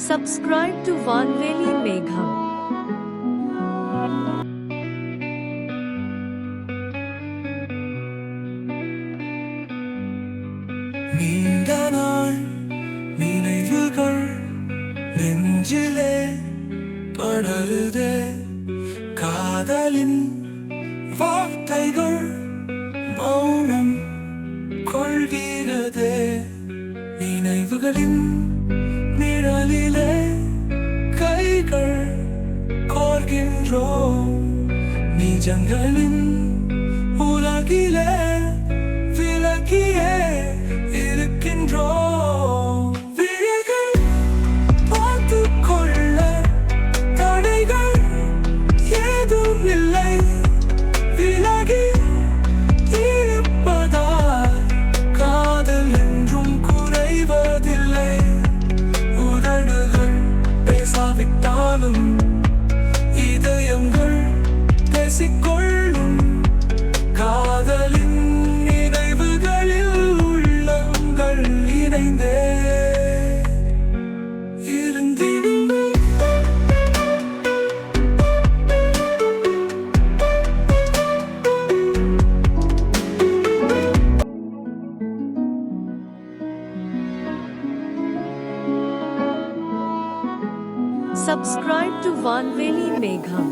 Subscribe to Vanveli Megham. நீண்ட நாள் நினைவுகள் நெஞ்சிலே படருதே காதலின் வார்த்தைகள் மௌனம் கொள்கிறதே நினைவுகளின் கோர்கின்றோம் நிஜங்களின் உலகிலே விலகியே இருக்கின்றோம் விழிகள் பார்த்துக் கொள்ள தடைகள் ஏதும் இல்லை விலகி இணைந்தே இருந்திடும் Subscribe to Vanveli Megham.